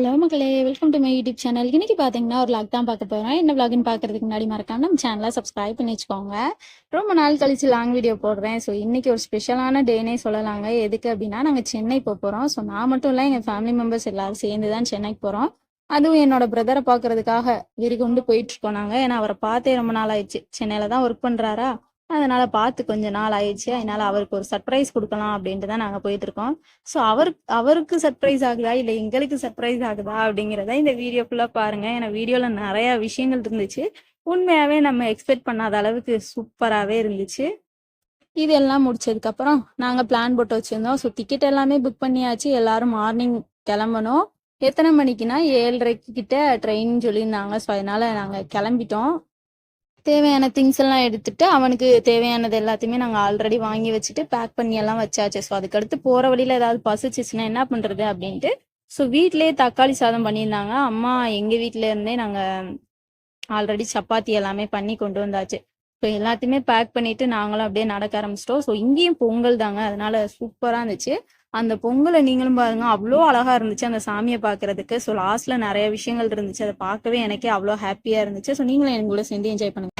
Hello மக்களே. Welcome to my YouTube channel இன்னைக்கு பார்த்தீங்கன்னா ஒரு லாக் தான் பார்க்க போகிறோம் என்ன vlogன்னு பார்க்கறதுக்கு முன்னாடி மறக்காம நம்ம சேனலை சப்ஸ்கிரைப் பண்ணி வச்சுக்கோங்க. ரொம்ப நாள் கழிச்சு லாங் வீடியோ போடுறேன். ஸோ இன்னைக்கு ஒரு ஸ்பெஷலான டேனே சொல்லலாங்க. எதுக்கு அப்படின்னா நாங்கள் சென்னை போக போகிறோம் ஸோ நான் மட்டும் இல்லை எங்கள் ஃபேமிலி மெம்பர்ஸ் எல்லாரும் சேர்ந்து தான் சென்னைக்கு போகிறோம் அதுவும் என்னோட பிரதரை பார்க்கறதுக்காக விரிகொண்டு போயிட்டு இருக்கோம் நாங்கள் ஏன்னா அவரை பார்த்தே ரொம்ப நாள் ஆயிடுச்சு. சென்னையில் தான் ஒர்க் பண்ணுறாரா அதனால பார்த்து கொஞ்ச நாள் ஆயிடுச்சு. அதனால அவருக்கு ஒரு சர்ப்ரைஸ் கொடுக்கலாம் அப்படின்ட்டு தான் நாங்கள் போயிட்டு இருக்கோம் ஸோ அவருக்கு அவருக்கு சர்ப்ரைஸ் ஆகுதா? இல்லை எங்களுக்கு சர்ப்ரைஸ் ஆகுதா? அப்படிங்கிறத இந்த வீடியோ ஃபுல்லாக பாருங்க. ஏன்னா வீடியோவில் நிறைய விஷயங்கள் இருந்துச்சு. உண்மையாகவே நம்ம எக்ஸ்பெக்ட் பண்ணாத அளவுக்கு சூப்பராகவே இருந்துச்சு. இதெல்லாம் முடிச்சதுக்கப்புறம் நாங்கள் பிளான் போட்டு வச்சுருந்தோம். ஸோ டிக்கெட் எல்லாமே புக் பண்ணியாச்சு. எல்லாரும் மார்னிங் கிளம்பணும். எத்தனை மணிக்குன்னா? ஏழரைக்கு கிட்ட ட்ரெயின் சொல்லியிருந்தாங்க. ஸோ அதனால நாங்கள் கிளம்பிட்டோம். தேவையான திங்ஸ் எல்லாம் எடுத்துட்டு அவனுக்கு தேவையானது எல்லாத்தையுமே நாங்கள் ஆல்ரெடி வாங்கி வச்சுட்டு பேக் பண்ணி எல்லாம் வச்சாச்சு. ஸோ அதுக்கடுத்து போகிற வழியில் ஏதாவது பசிச்சிச்சுன்னா என்ன பண்ணுறது அப்படின்ட்டு ஸோ வீட்டிலேயே தக்காளி சாதம் பண்ணியிருந்தாங்க. அம்மா எங்கள் வீட்டில இருந்தே நாங்கள் ஆல்ரெடி சப்பாத்தி எல்லாமே பண்ணி கொண்டு வந்தாச்சு. ஸோ எல்லாத்தையுமே பேக் பண்ணிட்டு நாங்களும் அப்படியே நடக்க ஆரம்பிச்சிட்டோம். ஸோ இங்கேயும் பொங்கல் தாங்க. அதனால சூப்பராக இருந்துச்சு. அந்த பொங்கலை நீங்களும் பாருங்க அவ்வளோ அழகா இருந்துச்சு அந்த சாமியை பார்க்கறதுக்கு. ஸோ லாஸ்ட்ல நிறைய விஷயங்கள் இருந்துச்சு. அதை பார்க்கவே எனக்கே அவ்வளோ ஹாப்பியா இருந்துச்சு. ஸோ நீங்களும் எங்களோட சேர்ந்து என்ஜாய் பண்ணுங்க.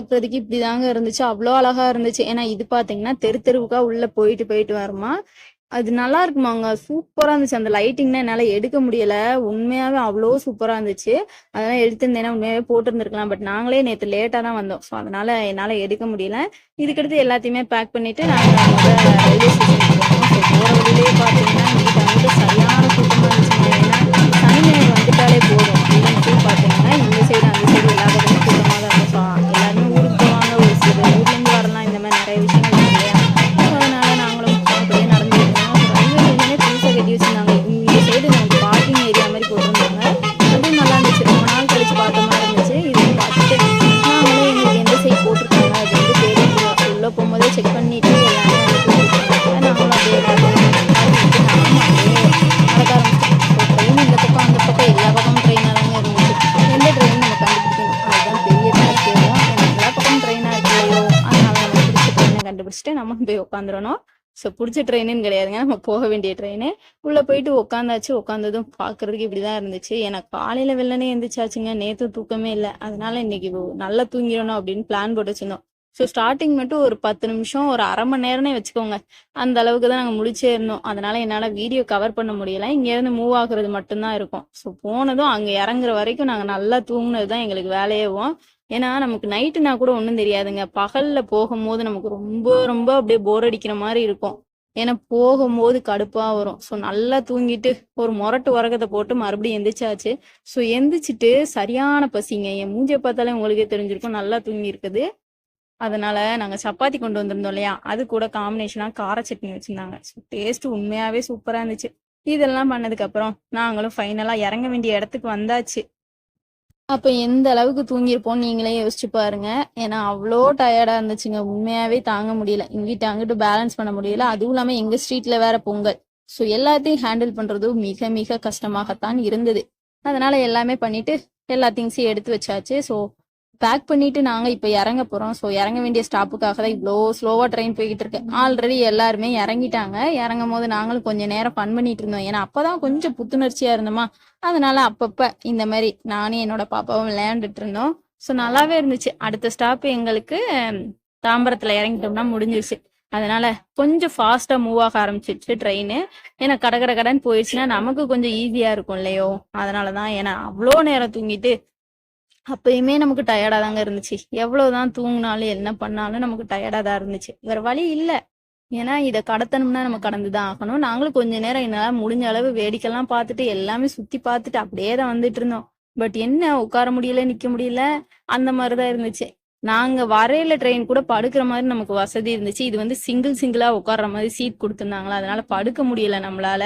இதனால இப்படி தாங்க இப்படிதாங்க இருந்துச்சு. அவ்வளோ அழகா இருந்துச்சு. ஏன்னா இது பாத்தீங்கன்னா தெரு தெருவுக்கா உள்ள போயிட்டு போயிட்டு வருமா? அது நல்லா இருக்குமாங்க. சூப்பரா இருந்துச்சு. அந்த லைட்டிங்னா என்னால எடுக்க முடியல. உண்மையாவே அவ்வளோ சூப்பரா இருந்துச்சு. அதெல்லாம் எடுத்திருந்தேன்னா உண்மையாவே போட்டிருந்துருக்கலாம். பட் நாங்களே நேற்று லேட்டா தான் வந்தோம். ஸோ அதனால என்னால எடுக்க முடியல. இதுக்கடுத்து எல்லாத்தையுமே பேக் பண்ணிட்டு நாங்கள் ரயில்வே ஸ்டேஷன் போகிறோம் ஸோ போற வழியிலே சரியான நம்ம போய் உட்காந்துடணும் ஸோ பிடிச்ச ட்ரெயினுன்னு கிடையாதுங்க. நம்ம போக வேண்டிய ட்ரெயின் உள்ளே போயிட்டு உட்காந்தாச்சு உட்காந்ததும் பாக்குறதுக்கு இப்படி தான் இருந்துச்சு. எனக்கு காலையில் வெள்ளனே எந்திரிச்சாச்சுங்க. நேற்று தூக்கமே இல்லை. அதனால இன்னைக்கு நல்லா தூங்கிடணும் அப்படின்னு பிளான் போட்டு வச்சிருந்தோம். ஸோ ஸ்டார்டிங் மட்டும் ஒரு பத்து நிமிஷம் ஒரு அரை மணி நேரம்னே வச்சுக்கோங்க. அந்த அளவுக்கு தான் நாங்கள் முடிச்சே இருந்தோம். அதனால என்னால் வீடியோ கவர் பண்ண முடியல. இங்கேருந்து மூவ் ஆகுறது மட்டும்தான் இருக்கும். ஸோ போனதும் அங்கே இறங்குற வரைக்கும் நாங்கள் நல்லா தூங்குனது தான் எங்களுக்கு வேலையேவும் ஏன்னா நமக்கு நைட்டுனா கூட ஒன்றும் தெரியாதுங்க. பகல்ல போகும்போது நமக்கு ரொம்ப ரொம்ப அப்படியே போர் அடிக்கிற மாதிரி இருக்கும். ஏன்னா போகும்போது கடுப்பா வரும். ஸோ நல்லா தூங்கிட்டு ஒரு முரட்டு உரகத்தை போட்டு மறுபடியும் எந்திரிச்சாச்சு. ஸோ எந்திரிச்சிட்டு சரியான பசிங்க. என் மூஞ்சிய பார்த்தாலே உங்களுக்கே தெரிஞ்சிருக்கும். நல்லா தூங்கி இருக்குது அதனால நாங்கள் சப்பாத்தி கொண்டு வந்திருந்தோம் இல்லையா? அது கூட காம்பினேஷனாக கார சட்னி வச்சிருந்தாங்க. டேஸ்ட் உண்மையாவே சூப்பராக இருந்துச்சு. இதெல்லாம் பண்ணதுக்கப்புறம் நாங்களும் ஃபைனலாக இறங்க வேண்டிய இடத்துக்கு வந்தாச்சு. அப்ப எந்த அளவுக்கு தூங்கியிருப்போம் நீங்களே யோசிச்சு பாருங்க. ஏன்னா அவ்வளோ டயர்டா இருந்துச்சுங்க. உண்மையாவே தாங்க முடியல. இங்கிட்ட அங்கிட்டு பேலன்ஸ் பண்ண முடியல. அதுவும் இல்லாம எங்க ஸ்ட்ரீட்ல வேற பொங்கல். ஸோ எல்லாத்தையும் ஹேண்டில் பண்றது மிக மிக கஷ்டமாகத்தான் இருந்தது. அதனால எல்லாமே பண்ணிட்டு எல்லா திங்ஸையும் எடுத்து வச்சாச்சு. ஸோ பேக் பண்ணிட்டு நாங்க இப்ப இறங்க போறோம். ஸோ இறங்க வேண்டிய ஸ்டாப்புக்காக தான் இவ்வளோ ஸ்லோவா ட்ரெயின் போய்கிட்டு இருக்கு. ஆல்ரெடி எல்லாருமே இறங்கிட்டாங்க. இறங்கும் போது நாங்களும் கொஞ்ச நேரம் ஃபன் பண்ணிட்டு இருந்தோம். ஏன்னா அப்பதான் கொஞ்சம் புத்துணர்ச்சியா இருந்தோமா? அதனால அப்பப்ப இந்த மாதிரி நானும் என்னோட பாப்பாவும் விளையாண்டுட்டு இருந்தோம். ஸோ நல்லாவே இருந்துச்சு. அடுத்த ஸ்டாப் எங்களுக்கு தாம்பரத்துல இறங்கிட்டோம்னா முடிஞ்சிருச்சு. அதனால கொஞ்சம் ஃபாஸ்டா மூவ் ஆக ஆரம்பிச்சிருச்சு ட்ரெயின் ஏன்னா கட கட கடன் போயிடுச்சுன்னா நமக்கு கொஞ்சம் ஈஸியா இருக்கும் இல்லையோ? அதனாலதான் ஏன்னா அவ்வளோ நேரம் தூங்கிட்டு அப்பயுமே நமக்கு டயர்டா தாங்க இருந்துச்சு. எவ்வளவுதான் தூங்கினாலும் என்ன பண்ணாலும் நமக்கு டயர்டா தான் இருந்துச்சு. வேற வழி இல்ல. ஏன்னா இதை கடத்தணும்னா நம்ம கடந்துதான் ஆகணும். நாங்களும் கொஞ்ச நேரம் என்னால முடிஞ்ச அளவு வேடிக்கைலாம் பார்த்துட்டு எல்லாமே சுத்தி பார்த்துட்டு அப்படியே தான் வந்துட்டு இருந்தோம். பட் என்ன உட்கார முடியல நிக்க முடியல? அந்த மாதிரிதான் இருந்துச்சு. நாங்க வரையில ட்ரெயின் கூட படுக்கிற மாதிரி நமக்கு வசதி இருந்துச்சு. இது வந்து சிங்கிள் சிங்கிளா உட்கார்ற மாதிரி சீட் கொடுத்துருந்தாங்களா? அதனால படுக்க முடியல நம்மளால.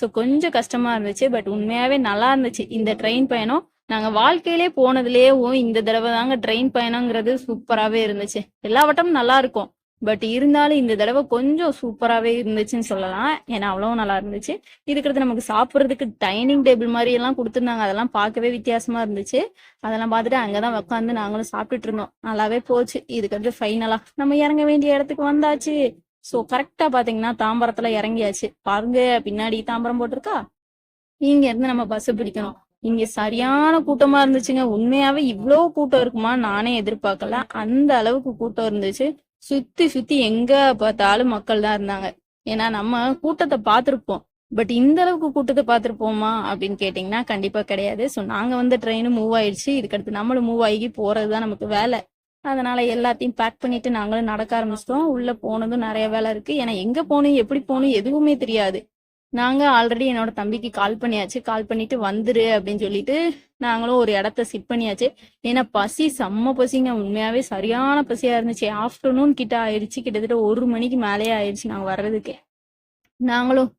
ஸோ கொஞ்சம் கஷ்டமா இருந்துச்சு. பட் உண்மையாவே நல்லா இருந்துச்சு. இந்த ட்ரெயின் பயணம் நாங்க வாழ்க்கையிலே போனதுலேயும் ஓ இந்த தடவை தாங்க ட்ரெயின் பயணங்கிறது சூப்பராகவே இருந்துச்சு. எல்லா வட்டமும் நல்லா இருக்கும். பட் இருந்தாலும் இந்த தடவை கொஞ்சம் சூப்பராகவே இருந்துச்சுன்னு சொல்லலாம். ஏன்னா அவ்வளோ நல்லா இருந்துச்சு. இதுக்கிறது நமக்கு சாப்பிட்றதுக்கு டைனிங் டேபிள் மாதிரி எல்லாம் கொடுத்துருந்தாங்க. அதெல்லாம் பார்க்கவே வித்தியாசமா இருந்துச்சு. அதெல்லாம் பார்த்துட்டு அங்கதான் உட்காந்து நாங்களும் சாப்பிட்டுட்டு இருந்தோம். நல்லாவே போச்சு. இதுக்கடுத்து ஃபைனலாக நம்ம இறங்க வேண்டிய இடத்துக்கு வந்தாச்சு. ஸோ கரெக்டா பார்த்தீங்கன்னா தாம்பரத்துல இறங்கியாச்சு. பாருங்க பின்னாடி தாம்பரம் போட்டிருக்கா? இங்க இருந்து நம்ம பஸ் பிடிக்கணும். இங்க சரியான கூட்டமா இருந்துச்சுங்க. உண்மையாவே இவ்வளவு கூட்டம் இருக்குமா நானே எதிர்பார்க்கல. அந்த அளவுக்கு கூட்டம் இருந்துச்சு. சுத்தி சுத்தி எங்க பார்த்தாலும் மக்கள் தான் இருந்தாங்க. ஏன்னா நம்ம கூட்டத்தை பார்த்துருப்போம். பட் இந்த அளவுக்கு கூட்டத்தை பார்த்துருப்போமா அப்படின்னு கேட்டிங்கன்னா கண்டிப்பா கிடையாது. ஸோ நாங்க வந்து ட்ரெயினும் மூவ் ஆயிடுச்சு. இதுக்கடுத்து நம்மளும் மூவ் ஆகி போறதுதான் நமக்கு வேலை. அதனால எல்லாத்தையும் பேக் பண்ணிட்டு நாங்களும் நடக்க ஆரம்பிச்சிட்டோம். உள்ள போனதும் நிறைய வேலை இருக்கு. ஏன்னா எங்க போகணும் எப்படி போகணும் எதுவுமே தெரியாது. நாங்க ஆல்ரெடி என்னோட தம்பிக்கு கால் பண்ணியாச்சு. கால் பண்ணிட்டு வந்துரு அப்படின்னு சொல்லிட்டு நாங்களும் ஒரு இடத்த சிட் பண்ணியாச்சு. ஏன்னா பசி செம்ம பசிங்க. உண்மையாவே சரியான பசியா இருந்துச்சு. ஆஃப்டர்நூன் கிட்ட ஆயிடுச்சு கிட்டத்தட்ட ஒரு மணிக்கு மேலேயே ஆயிடுச்சு நாங்க வர்றதுக்கு. நாங்களும்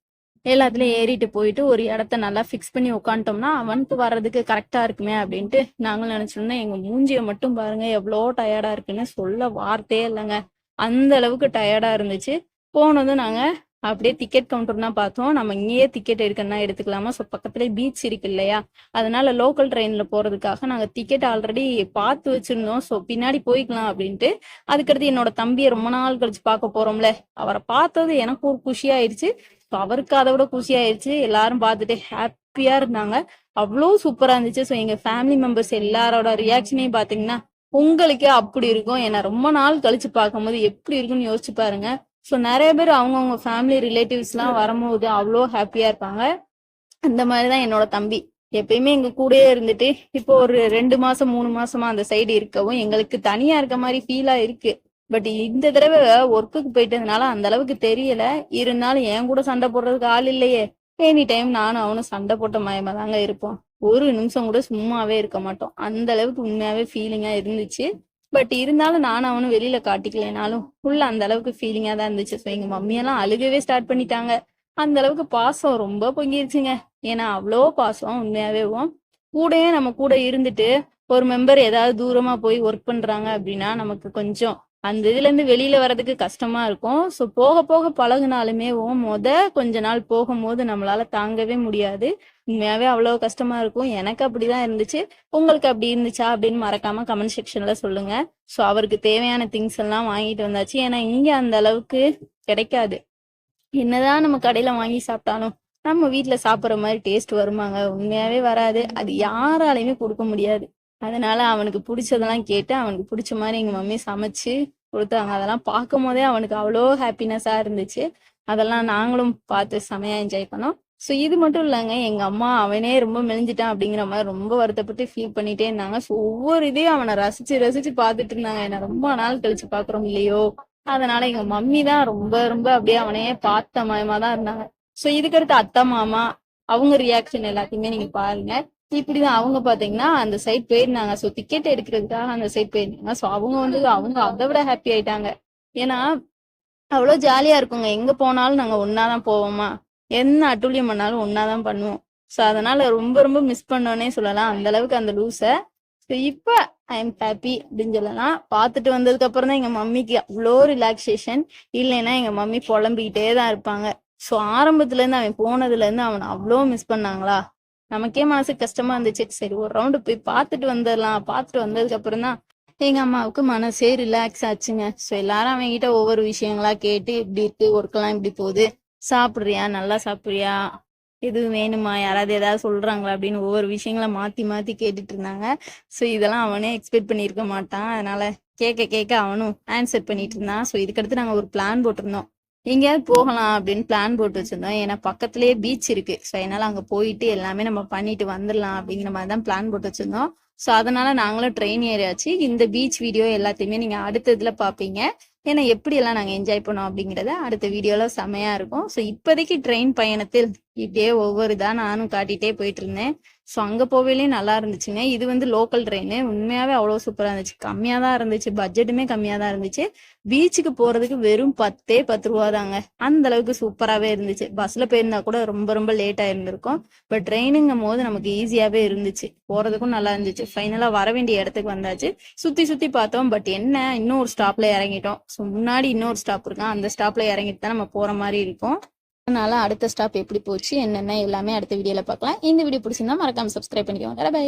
எல்லாத்துலயும் ஏறிட்டு போயிட்டு ஒரு இடத்த நல்லா ஃபிக்ஸ் பண்ணி உட்காந்துட்டோம்னா அவனுக்கு வர்றதுக்கு கரெக்டா இருக்குமே அப்படின்ட்டு நாங்களும் நினைச்சோம்னா எங்க மூஞ்சிய மட்டும் பாருங்க. எவ்வளோ டயர்டா இருக்குன்னு சொல்ல வார்த்தையே இல்லைங்க. அந்த அளவுக்கு டயர்டா இருந்துச்சு. போனதும் நாங்க அப்படியே டிக்கெட் கவுண்டர் தான் பார்த்தோம். நம்ம இங்கேயே டிக்கெட் எடுக்கணும்னா எடுத்துக்கலாமா? ஸோ பக்கத்துலேயே பீச் இருக்கு இல்லையா? அதனால லோக்கல் ட்ரெயின்ல போறதுக்காக நாங்க டிக்கெட் ஆல்ரெடி பார்த்து வச்சிருந்தோம். ஸோ பின்னாடி போய்க்கலாம் அப்படின்ட்டு. அதுக்கடுத்து என்னோட தம்பியை ரொம்ப நாள் கழிச்சு பார்க்க போறோம்ல. அவரை பார்த்தது எனக்கு ஒரு குஷியாயிருச்சு. ஸோ அவருக்கு அதை விட குஷி எல்லாரும் பார்த்துட்டு ஹாப்பியா இருந்தாங்க. அவ்வளோ சூப்பரா இருந்துச்சு. ஸோ எங்க ஃபேமிலி மெம்பர்ஸ் எல்லாரோட ரியாக்ஷனையும் பாத்தீங்கன்னா உங்களுக்கே அப்படி இருக்கும். ஏன்னா ரொம்ப நாள் கழிச்சு பார்க்கும்போது எப்படி இருக்குன்னு யோசிச்சு பாருங்க. ஸோ நிறைய பேர் அவங்கவுங்க ஃபேமிலி ரிலேட்டிவ்ஸ்லாம் வரும்போது அவ்வளோ ஹாப்பியாக இருப்பாங்க. அந்த மாதிரி தான் என்னோட தம்பி. எப்பயுமே எங்க கூடயே இருந்துட்டு இப்போ ஒரு ரெண்டு மாசம் மூணு மாசமா அந்த சைடு இருக்கவும் எங்களுக்கு தனியா இருக்க மாதிரி ஃபீலா இருக்கு. பட் இந்த தடவை ஒர்க்குக்கு போயிட்டதுனால அந்த அளவுக்கு தெரியல. இருந்தாலும் என் கூட சண்டை போடுறதுக்கு ஆள் இல்லையே. எனி டைம் நானும் அவனும் சண்டை போட்ட மயமா தாங்க இருப்போம். ஒரு நிமிஷம் கூட சும்மாவே இருக்க மாட்டோம். அந்த அளவுக்கு உண்மையாவே ஃபீலிங்கா இருந்துச்சு. பட் இருந்தாலும் நானும் அவனும் வெளியில காட்டிக்கலைனாலும் உள்ள அந்த அளவுக்கு ஃபீலிங்கா தான் இருந்துச்சு. ஸோ எங்க மம்மியெல்லாம் அழுகவே ஸ்டார்ட் பண்ணிட்டாங்க. அந்த அளவுக்கு பாசம் ரொம்ப பொங்கிருச்சுங்க. ஏன்னா அவ்வளோ பாசம் உண்மையாவே கூடயே நம்ம கூட இருந்துட்டு ஒரு மெம்பர் ஏதாவது தூரமா போய் ஒர்க் பண்றாங்க அப்படின்னா நமக்கு கொஞ்சம் அந்த இதுல இருந்து வெளியில வர்றதுக்கு கஷ்டமா இருக்கும். ஸோ போக போக பழகுனாலுமே மொத கொஞ்ச நாள் போகும்போது நம்மளால தாங்கவே முடியாது. உண்மையாவே அவ்வளவு கஷ்டமா இருக்கும். எனக்கு அப்படிதான் இருந்துச்சு. உங்களுக்கு அப்படி இருந்துச்சா அப்படின்னு மறக்காம கமெண்ட் செக்ஷன்ல சொல்லுங்க. ஸோ அவருக்கு தேவையான திங்ஸ் எல்லாம் வாங்கிட்டு வந்தாச்சு. ஏன்னா இங்க அந்த அளவுக்கு கிடைக்காது. என்னதான் நம்ம கடையில வாங்கி சாப்பிட்டாலும் நம்ம வீட்டுல சாப்பிடுற மாதிரி டேஸ்ட் வருமாங்க. உண்மையாவே வராது. அது யாராலையுமே கொடுக்க முடியாது. அதனால அவனுக்கு பிடிச்சதெல்லாம் கேட்டு அவனுக்கு பிடிச்ச மாதிரி எங்க மம்மி சமைச்சு கொடுத்தாங்க. அதெல்லாம் பார்க்கும் போதே அவனுக்கு அவ்வளோ ஹாப்பினஸா இருந்துச்சு. அதெல்லாம் நாங்களும் பார்த்து செமையா என்ஜாய் பண்ணோம். ஸோ இது மட்டும் இல்லைங்க. எங்க அம்மா அவனே ரொம்ப மெலிஞ்சிட்டான் அப்படிங்கிற மாதிரி ரொம்ப வருத்தப்பட்டு ஃபீல் பண்ணிட்டே இருந்தாங்க. ஸோ ஒவ்வொரு இதையும் அவனை ரசிச்சு ரசிச்சு பார்த்துட்டு இருந்தாங்க. என்ன ரொம்ப நாள் கழிச்சு பாக்குறோம் இல்லையோ? அதனால எங்க மம்மி தான் ரொம்ப ரொம்ப அப்படியே அவனையே பார்த்த மயமா தான் இருந்தாங்க. ஸோ இதுக்கடுத்து அத்தை மாமா அவங்க ரியாக்ஷன் எல்லாத்தையுமே நீங்க பாருங்க. இப்படிதான் அவங்க பாத்தீங்கன்னா அந்த சைட் போயிருந்தாங்க. ஸோ டிக்கெட் எடுக்கிறதுக்காக அந்த சைட் போயிருந்தாங்க. ஸோ அவங்க வந்து அவங்க அதை விட ஹாப்பி ஆயிட்டாங்க. ஏன்னா அவ்வளோ ஜாலியா இருக்குங்க. எங்க போனாலும் நாங்க ஒன்னாதான் போவோமா? என்ன அட்டூழியம் பண்ணாலும் ஒன்னாதான் பண்ணுவோம். ஸோ அதனால ரொம்ப ரொம்ப மிஸ் பண்ணோன்னே சொல்லலாம். அந்த அளவுக்கு அந்த லூஸை ஸோ இப்போ ஐ எம் ஹாப்பி அப்படின்னு சொல்லலாம். பார்த்துட்டு வந்ததுக்கு அப்புறம் தான் எங்கள் மம்மிக்கு அவ்வளோ ரிலாக்ஸேஷன் இல்லைன்னா எங்கள் மம்மி புலம்பிக்கிட்டே தான் இருப்பாங்க. ஸோ ஆரம்பத்துலேருந்து அவன் போனதுலேருந்து அவனை அவ்வளோ மிஸ் பண்ணாங்களா? நமக்கே மனசு கஷ்டமா இருந்துச்சு. சரி ஒரு ரவுண்டு போய் பார்த்துட்டு வந்துடலாம். பார்த்துட்டு வந்ததுக்கு அப்புறம் தான் எங்க அம்மாவுக்கு மனசே ரிலாக்ஸ் ஆச்சுங்க. ஸோ எல்லாரும் அவங்ககிட்ட ஒவ்வொரு விஷயங்களா கேட்டு இப்படி இருக்கு ஒர்க்கெல்லாம் இப்படி போகுது. சாப்பிட்றியா? நல்லா சாப்பிட்றியா? எதுவும் வேணுமா? யாராவது ஏதாவது சொல்றாங்களா? அப்படின்னு ஒவ்வொரு விஷயங்கள மாத்தி மாத்தி கேட்டுட்டு இருந்தாங்க. ஸோ இதெல்லாம் அவனே எக்ஸ்பெக்ட் பண்ணியிருக்க மாட்டான். அதனால கேட்க கேட்க அவனும் ஆன்சர் பண்ணிட்டு இருந்தான். ஸோ இதுக்கடுத்து நாங்கள் ஒரு பிளான் போட்டிருந்தோம். எங்கேயாவது போகலாம் அப்படின்னு பிளான் போட்டு வச்சிருந்தோம். ஏன்னா பக்கத்துலயே பீச் இருக்கு. ஸோ அதனால அங்கே போயிட்டு எல்லாமே நம்ம பண்ணிட்டு வந்துடலாம் அப்படிங்கிற மாதிரி தான் பிளான் போட்டு வச்சிருந்தோம். ஸோ அதனால நாங்களும் ட்ரெயின் ஏறியாச்சு. இந்த பீச் வீடியோ எல்லாத்தையுமே நீங்க அடுத்த இதுல பாப்பீங்க. ஏன்னா எப்படியெல்லாம் நாங்கள் என்ஜாய் பண்ணோம் அப்படிங்கிறத அடுத்த வீடியோவில் செமையாக இருக்கும். ஸோ இப்போதைக்கு ட்ரெயின் பயணத்தில் இப்படியே ஒவ்வொரு தான் நானும் காட்டிட்டே போயிட்டு இருந்தேன் ஸோ அங்கே போவேலே நல்லா இருந்துச்சுங்க. இது வந்து லோக்கல் ட்ரெயின் உண்மையாவே அவ்வளோ சூப்பராக இருந்துச்சு. கம்மியாக தான் இருந்துச்சு. பட்ஜெட்டுமே கம்மியாக தான் இருந்துச்சு. பீச்சுக்கு போகிறதுக்கு வெறும் பத்தே பத்து ரூபா தாங்க. அந்த அளவுக்கு சூப்பராகவே இருந்துச்சு. பஸ்ஸில் போயிருந்தா கூட ரொம்ப ரொம்ப லேட்டாக இருந்திருக்கும். பட் ட்ரெயினுங்கும் போது நமக்கு ஈஸியாகவே இருந்துச்சு. போகிறதுக்கும் நல்லா இருந்துச்சு. ஃபைனலாக வர வேண்டிய இடத்துக்கு வந்தாச்சு. சுற்றி சுற்றி பார்த்தோம். பட் என்ன? இன்னும் ஒரு ஸ்டாப்பில் இறங்கிட்டோம். ஸோ முன்னாடி இன்னொரு ஸ்டாப் இருக்கான் அந்த ஸ்டாப்பில் இறங்கிட்டு தான் நம்ம போகிற மாதிரி இருக்கும். அதனால அடுத்த ஸ்டாப் எப்படி போச்சு என்னென்ன எல்லாமே அடுத்த வீடியோல பார்க்கலாம். இந்த வீடியோ பிடிச்சிருந்தா மறக்காம சப்ஸ்கிரைப் பண்ணிக்கோங்க. பை